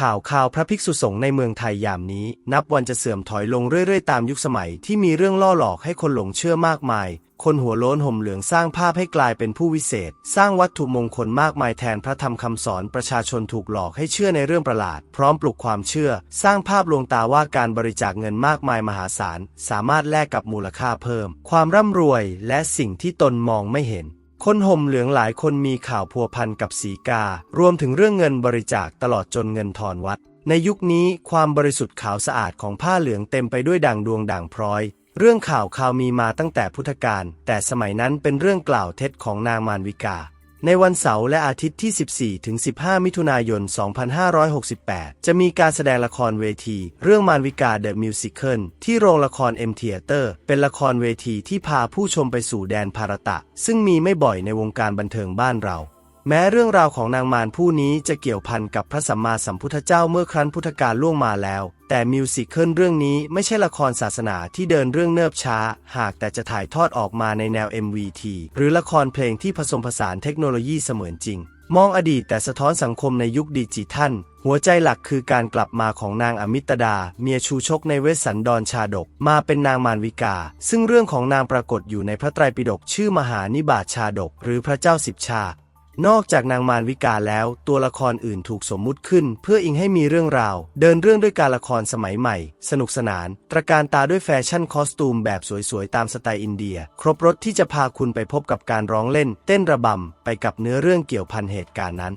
ข่าวข่าวพระภิกษุสงฆ์ในเมืองไทยยามนี้ นับวันจะเสื่อมถอยลงเรื่อยๆ ตามยุคสมัยที่มีเรื่องล่อหลอกให้คนหลงเชื่อมากมาย คนหัวโล้นห่มเหลืองสร้างภาพให้กลายเป็นผู้วิเศษ สร้างวัตถุมงคลมากมายแทนพระธรรมคำสอนประชาชนถูกหลอกให้เชื่อในเรื่องประหลาด พร้อมปลุกความเชื่อ สร้างภาพลวงตาว่าการบริจาคเงินมากมายมหาศาล สามารถแลกกับมูลค่าเพิ่ม ความร่ำรวย และสิ่งที่ตนมองไม่เห็น คนห่มเหลืองหลายคนมีข่าวพัวพันกับสีกา รวมถึงเรื่องเงินบริจาคตลอดจนเงินทอนวัด ในยุคนี้ความบริสุทธิ์ขาวสะอาดของผ้าเหลืองเต็มไปด้วยด่างดวงด่างพร้อย เรื่องข่าวข่าวมีมาตั้งแต่พุทธกาลแต่สมัยนั้นเป็นเรื่องกล่าวเท็จของนางมารวิกา ในวันเสาร์และอาทิตย์ที่ 14 ถึง 15 มิถุนายน 2568 จะมีการแสดงละครเวที เรื่องมารวิกาเดอะมิวสิคลที่โรงละครเอ็มเทียเตอร์ เป็นละครเวทีที่พาผู้ชมไปสู่แดนภารตะ ซึ่งมีไม่บ่อยในวงการบันเทิงบ้านเรา แม้เรื่องราวของนางมารผู้นี้จะเกี่ยวพันกับพระสัมมาสัมพุทธเจ้าเมื่อครั้นพุทธกาลล่วงมาแล้ว แต่มิวสิคลเรื่องนี้ไม่ใช่ละครศาสนาที่เดินเรื่องเนิบช้า หากแต่จะถ่ายทอดออกมาในแนว MVT หรือละครเพลงที่ผสมผสานเทคโนโลยีเสมือนจริง มองอดีตแต่สะท้อนสังคมในยุคดิจิทัล หัวใจหลักคือการกลับมาของนางอมิตดา เมียชูชกในเวสสันดรชาดก มาเป็นนางมารวิกา ซึ่งเรื่องของนางปรากฏอยู่ในพระไตรปิฎกชื่อมหานิบาตชาดก หรือพระเจ้าสิบชา นอกจากนางมารวิกาแล้ว ตัวละครอื่นถูกสมมุติขึ้น เพื่ออิงให้มีเรื่องราว เดินเรื่องด้วยการละครสมัยใหม่ สนุกสนาน ตระการตาด้วยแฟชั่นคอสตูมแบบสวยๆ ตามสไตล์อินเดีย ครบรถที่จะพาคุณไปพบกับการร้องเล่น เต้นระบำ ไปกับเนื้อเรื่องเกี่ยวพันเหตุการณ์นั้น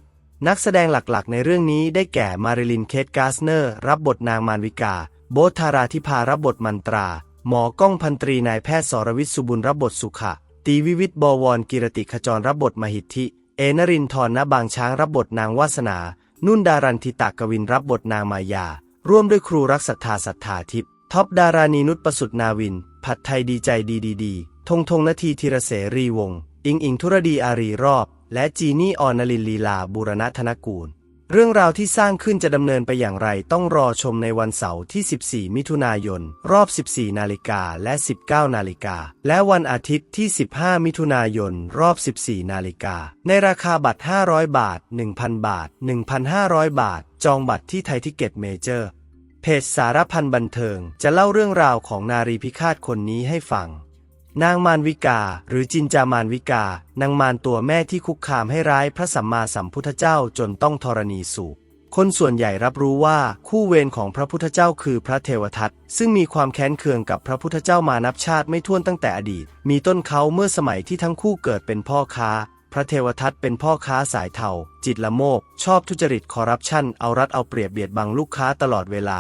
นักแสดงหลักๆ ในเรื่องนี้ได้แก่มาริลินเคทกาสเนอร์ รับบทนางมารวิกา โบธาราธิพารับบทมันตรา หมอก้องพันตรีนายแพทย์สรวิทย์สุบุญรับบทสุขะตีวิวิทย์บวรกิรติขจรรับบทมหิทธิ เอนรินทร์ณบางช้างรับบทนางวาสนา นุ่นดารันทิตากวินรับบทนางมายา ร่วมด้วยครูรักศรัทธาศรัทธาทิพย์ท็อปดารานีนุชประสุดนาวิน ผัดไทยดีใจดีดีดีทงทงนาทีธีรเสรีวงศ์อิงอิงธุรดีอารีรอบ และจีนี่ออนลินลีลาบุรณะธนกูล เรื่องราวที่สร้างขึ้นจะดำเนินไปอย่างไรต้องรอชมในวันเสาร์ที่ 14 มิถุนายน รอบ 14 นาฬิกาและ 19 นาฬิกา และวันอาทิตย์ที่ 15 มิถุนายน รอบ 14 นาฬิกา ในราคาบัตร 500 บาท 1,000 บาท 1,500 บาท จองบัตรที่ไทยทิเก็ตเมเจอร์ เพจสารพันบันเทิง จะเล่าเรื่องราวของนารีพิฆาตคนนี้ให้ฟัง นางมารวิกา หรือจินจามารวิกา นางมารตัวแม่ที่คุกคามให้ร้ายพระสัมมาสัมพุทธเจ้าจนต้องธรณีสูบคนส่วนใหญ่รับรู้ว่าคู่เวรของพระพุทธเจ้าคือพระเทวทัตซึ่งมีความแค้นเคืองกับพระพุทธเจ้ามานับชาติไม่ถ้วนตั้งแต่อดีต มีต้นเขาเมื่อสมัยที่ทั้งคู่เกิดเป็นพ่อค้า พระเทวทัตเป็นพ่อค้าสายเทาจิตละโมบชอบทุจริตคอร์รัปชันเอารัดเอาเปรียบเบียดบังลูกค้าตลอดเวลา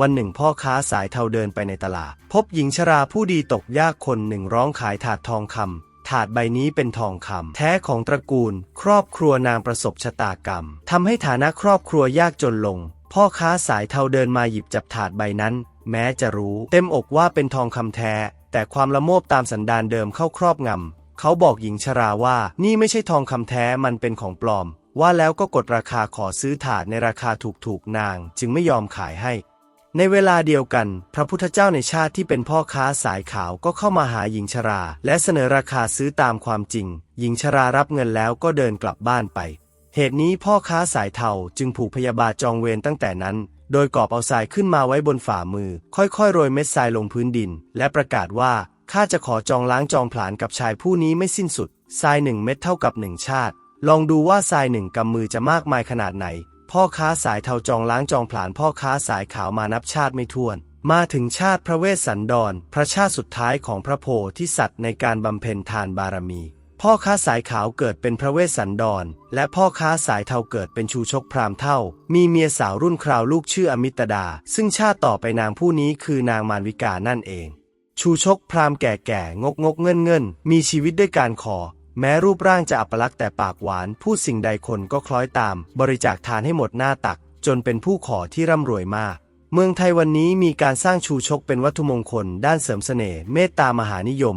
วันหนึ่งพ่อค้าสายเทาเดินไปในตลาด พบหญิงชราผู้ดีตกยากคนหนึ่งร้องขายถาดทองคำถาดใบนี้เป็นทองคำแท้ของตระกูล ครอบครัวนางประสบชะตากรรมทำให้ฐานะครอบครัวยากจนลง พ่อค้าสายเทาเดินมาหยิบจับถาดใบนั้น แม้จะรู้ เต็มอกว่าเป็นทองคำแท้ แต่ความละโมบตามสันดานเดิมเข้าครอบงำเขาบอกหญิงชราว่า นี่ไม่ใช่ทองคำแท้มันเป็นของปลอม ว่าแล้วก็กดราคาขอซื้อถาดในราคาถูกๆนาง จึงไม่ยอมขายให้ ในเวลาเดียวกัน พระพุทธเจ้าในชาติที่เป็นพ่อค้าสายขาวก็เข้ามาหาหญิงชรา และเสนอราคาซื้อตามความจริง หญิงชรารับเงินแล้วก็เดินกลับบ้านไป เหตุนี้พ่อค้าสายเทาจึงผูกพยาบาทจองเวรตั้งแต่นั้น โดยกอบเอาทรายขึ้นมาไว้บนฝ่ามือ ค่อยๆ โรยเม็ดทรายลงพื้นดิน และประกาศว่าข้าจะขอจองล้างจองผลาญกับชายผู้นี้ไม่สิ้นสุดทรายหนึ่งเม็ดเท่ากับหนึ่งชาติ ลองดูว่าทรายหนึ่งกำมือจะมากมายขนาดไหน พ่อค้าสายเทาจองล้างจองผลาญพ่อค้าสายขาวมานับชาติไม่ถ้วน มาถึงชาติพระเวสสันดร พระชาติสุดท้ายของพระโพธิสัตว์ในการบำเพ็ญทานบารมี พ่อค้าสายขาวเกิดเป็นพระเวสสันดร และพ่อค้าสายเทาเกิดเป็นชูชกพราหมณ์เท่า มีเมียสาวรุ่นคราวลูกชื่ออมิตดา ซึ่งชาติต่อไปนางผู้นี้คือนางมารวิกานั่นเอง ชูชกพราหมณ์แก่ๆงกงกเงินเงินมีชีวิตด้วยการขอ แม้รูปร่างจะอัปลักษณ์แต่ปากหวาน พูดสิ่งใดคนก็คล้อยตาม บริจาคทานให้หมดหน้าตัก จนเป็นผู้ขอที่ร่ำรวยมาก เมืองไทยวันนี้มีการสร้างชูชกเป็นวัตถุมงคล ด้านเสริมเสน่ห์เมตตามหานิยม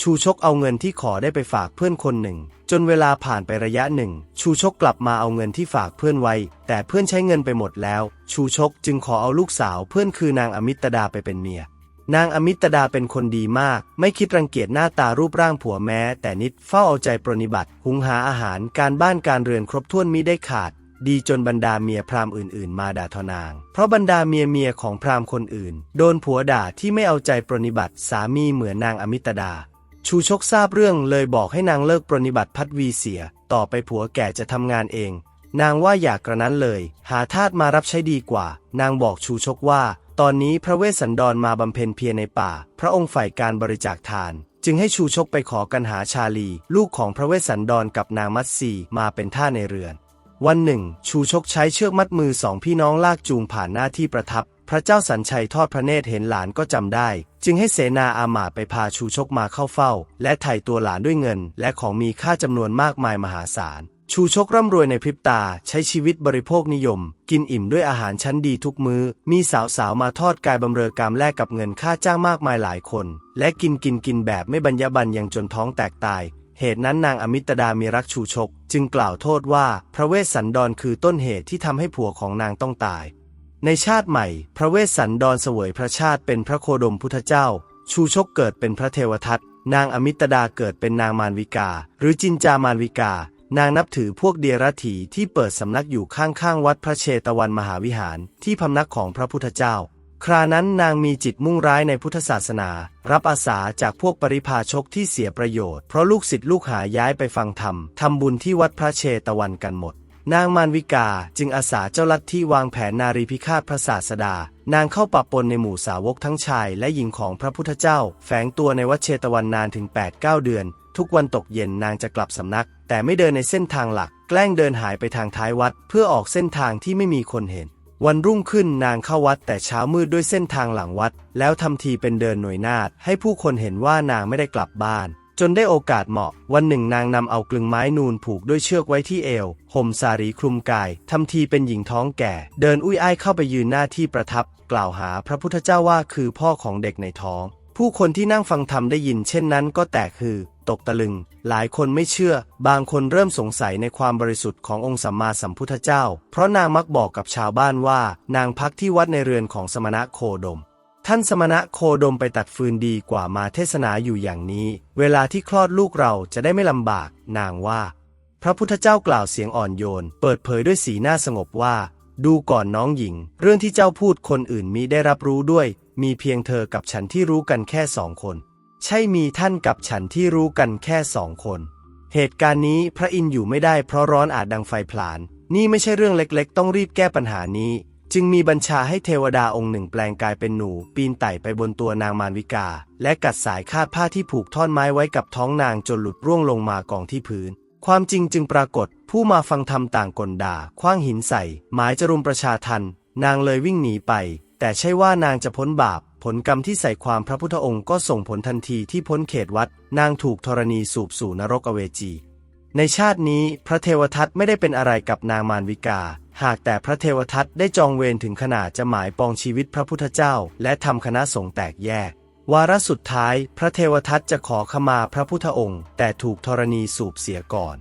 ชูชกเอาเงินที่ขอได้ไปฝากเพื่อนคนหนึ่ง จนเวลาผ่านไประยะหนึ่ง ชูชกกลับมาเอาเงินที่ฝากเพื่อนไว้ แต่เพื่อนใช้เงินไปหมดแล้ว ชูชกจึงขอเอาลูกสาวเพื่อนคือนางอมิตดาไปเป็นเมีย นางอมิตดาเป็นคนดีมาก ไม่คิดรังเกียจหน้าตารูปร่างผัวแม้ แต่นิดเฝ้าเอาใจปรนนิบัติ หุงหาอาหารการบ้านการเรือนครบถ้วนมิได้ขาด ดีจนบรรดาเมียพราหมณ์อื่น ๆ มาด่าทอนาง เพราะบรรดาเมียเมียของพราหมณ์คนอื่น โดนผัวด่าที่ไม่เอาใจปรนนิบัติสามีเหมือนนางอมิตดา ชูชกทราบเรื่องเลยบอกให้นางเลิกปรนนิบัติพัดวีเสีย ต่อไปผัวแก่จะทำงานเอง นางว่าอยากกระนั้นเลย หาทาสมารับใช้ดีกว่า นางบอกชูชกว่า ตอนนี้พระเวสสันดรมาบำเพ็ญเพียรในป่า พระองค์ฝ่ายการบริจาคทาน จึงให้ชูชกไปขอกันหาชาลี ลูกของพระเวสสันดรกับนางมัตสีมาเป็นท่าในเรือน วันหนึ่ง ชูชกใช้เชือกมัดมือสองพี่น้องลากจูงผ่านหน้าที่ประทับ พระเจ้าสัญชัยทอดพระเนตรเห็นหลานก็จำได้ จึงให้เสนาอามาตไปพาชูชกมาเข้าเฝ้า และไถ่ตัวหลานด้วยเงิน และของมีค่าจำนวนมากมายมหาศาล ชูชกร่ำรวยในพริบตา ใช้ชีวิตบริโภคนิยม กินอิ่มด้วยอาหารชั้นดีทุกมือ้อ มีสาวๆมาทอดกายบำเรอกามแลกกับเงินค่าจ้างมากมายหลายคน และกินกินกินแบบไม่บรรยบรรยังจนท้องแตกตาย เหตุนั้นนางอมิตดามีรักชูชก จึงกล่าวโทษว่าพระเวสสันดรคือต้นเหตุที่ทำให้ผัวของนางต้องตาย ในชาติใหม่ พระเวสสันดรเสวยพระชาติเป็นพระโคดมพุทธเจ้า ชูชกเกิดเป็นพระเทวทัตนางอมิตดาเกิดเป็นนางมารวิกา หรือจินจามารวิกา นางนับถือพวกเดียรถีที่เปิดสำนักอยู่ข้างๆวัดพระเชตวันมหาวิหารที่พำนักของพระพุทธเจ้า ครานั้นนางมีจิตมุ่งร้ายในพุทธศาสนา รับอาสาจากพวกปริพาชกที่เสียประโยชน์เพราะลูกศิษย์ลูกหาย้ายไปฟังธรรมทำบุญที่วัดพระเชตวันกันหมด นางมารวิกาจึงอาสาเจ้าลัทธิวางแผนนารีพิฆาตพระศาสดา นางเข้าปะปนในหมู่สาวกทั้งชายและหญิงของพระพุทธเจ้า แฝงตัวในวัดเชตวันนานถึง 8-9 เดือน ทุกวันตกเย็นนางจะกลับสำนัก แต่ไม่เดินในเส้นทางหลัก แกล้งเดินหายไปทางท้ายวัด เพื่อออกเส้นทางที่ไม่มีคนเห็น วันรุ่งขึ้นนางเข้าวัดแต่เช้ามืดด้วยเส้นทางหลังวัด แล้วทำทีเป็นเดินหน่วยนาฏให้ผู้คนเห็นว่านางไม่ได้กลับบ้าน จนได้โอกาสเหมาะ วันหนึ่งนางนำเอากลึงไม้นูนผูกด้วยเชือกไว้ที่เอว ห่มสารีคลุมกาย ทำทีเป็นหญิงท้องแก่ เดินอุ้ยอ้ายเข้าไปยืนหน้าที่ประทับ กล่าวหาพระพุทธเจ้าว่าคือพ่อของเด็กในท้อง ผู้คนที่นั่งฟังธรรมได้ยินเช่นนั้นก็แตกคือ ตกตะลึง หลายคนไม่เชื่อ บางคนเริ่มสงสัยในความบริสุทธิ์ขององค์สัมมาสัมพุทธเจ้า เพราะนางมักบอกกับชาวบ้านว่า นางพักที่วัดในเรือนของสมณะโคดม ท่านสมณะโคดมไปตัดฟืนดีกว่ามาเทศนาอยู่อย่างนี้ เวลาที่คลอดลูกเราจะได้ไม่ลำบาก นางว่า พระพุทธเจ้ากล่าวเสียงอ่อนโยน เปิดเผยด้วยสีหน้าสงบว่า ดูก่อนน้องหญิง เรื่องที่เจ้าพูดคนอื่นมิได้รับรู้ด้วย มีเพียงเธอกับฉันที่รู้กันแค่สองคน ใช่มีท่านกับฉันที่รู้กันแค่สองคน เหตุการณ์นี้พระอินทร์อยู่ไม่ได้เพราะร้อนอาจดังไฟผลาญนี่ไม่ใช่เรื่องเล็กๆ ต้องรีบแก้ปัญหานี้ จึงมีบัญชาให้เทวดาองค์หนึ่งแปลงกายเป็นหนู ปีนไต่ไปบนตัวนางมารวิกา และกัดสายคาดผ้าที่ผูกท่อนไม้ไว้กับท้องนางจนหลุดร่วงลงมากองที่พื้น ความจริงจึงปรากฏ ผู้มาฟังธรรมต่างกลด่าคว้างหินใส่ หมายจะรุมประชาทันนางเลยวิ่งหนีไป แต่ใช่ว่านางจะพ้นบาป ผลกรรมที่ใส่ความพระพุทธองค์ก็ส่งผลทันทีที่พ้นเขตวัด นางถูกธรณีสูบสู่นรกอเวจี ในชาตินี้พระเทวทัตไม่ได้เป็นอะไรกับนางมารวิกา หากแต่พระเทวทัตได้จองเวรถึงขนาดจะหมายปองชีวิตพระพุทธเจ้า และทำคณะสงฆ์แตกแยก วาระสุดท้าย พระเทวทัตจะขอขมาพระพุทธองค์ แต่ถูกธรณีสูบเสียก่อน